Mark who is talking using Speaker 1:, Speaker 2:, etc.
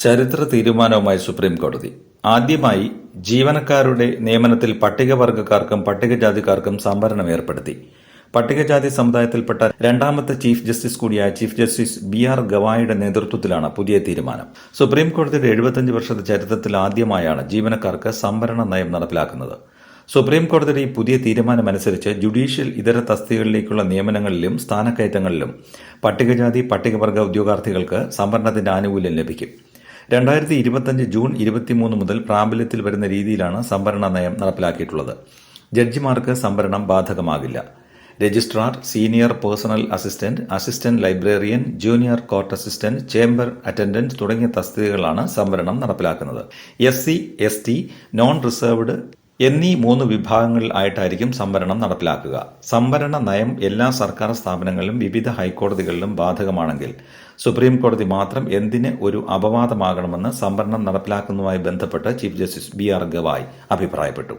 Speaker 1: ചരിത്ര തീരുമാനവുമായി സുപ്രീം കോടതി. ആദ്യമായി ജീവനക്കാരുടെ നിയമനത്തിൽ പട്ടികവർഗക്കാർക്കും പട്ടികജാതിക്കാർക്കും സംവരണം ഏർപ്പെടുത്തി. പട്ടികജാതി സമുദായത്തിൽപ്പെട്ട രണ്ടാമത്തെ ചീഫ് ജസ്റ്റിസ് കൂടിയായ ചീഫ് ജസ്റ്റിസ് ബി ആർ ഗവായിയുടെ നേതൃത്വത്തിലാണ് പുതിയ തീരുമാനം. സുപ്രീം കോടതിയുടെ എഴുപത്തഞ്ച് വർഷത്തെ ചരിത്രത്തിൽ ആദ്യമായാണ് ജീവനക്കാർക്ക് സംവരണ നയം നടപ്പിലാക്കുന്നത്. സുപ്രീം കോടതിയുടെ ഈ പുതിയ തീരുമാനമനുസരിച്ച് ജുഡീഷ്യൽ ഇതര തസ്തികകളിലേക്കുള്ള നിയമനങ്ങളിലും സ്ഥാനക്കയറ്റങ്ങളിലും പട്ടികജാതി പട്ടികവർഗ ഉദ്യോഗാർത്ഥികൾക്ക് സംവരണത്തിന്റെ ആനുകൂല്യം ലഭിക്കും. രണ്ടായിരത്തി ഇരുപത്തഞ്ച് ജൂൺ ഇരുപത്തിമൂന്ന് മുതൽ പ്രാബല്യത്തിൽ വരുന്ന രീതിയിലാണ് സംവരണ നയം നടപ്പിലാക്കിയിട്ടുള്ളത്. ജഡ്ജിമാർക്ക് സംവരണം ബാധകമാകില്ല. Registrar senior personal assistant assistant librarian junior court assistant chamber attendant തുടങ്ങിയ തസ്തികകളാണ് സംവരണം നടപ്പിലാക്കുന്നത്. S C S T non reserved എന്നീ മൂന്ന് വിഭാഗങ്ങളിൽ ആയിട്ടായിരിക്കും സംവരണം നടപ്പിലാക്കുക. സംവരണ നയം എല്ലാ സർക്കാർ സ്ഥാപനങ്ങളിലും വിവിധ ഹൈക്കോടതികളിലും ബാധകമാണെങ്കിൽ സുപ്രീം കോടതി മാത്രം എന്തിന് ഒരു അപവാദമാകണമെന്ന് സംവരണം നടപ്പിലാക്കുന്നതുമായി ബന്ധപ്പെട്ട് chief justice B R Gavai അഭിപ്രായപ്പെട്ടു.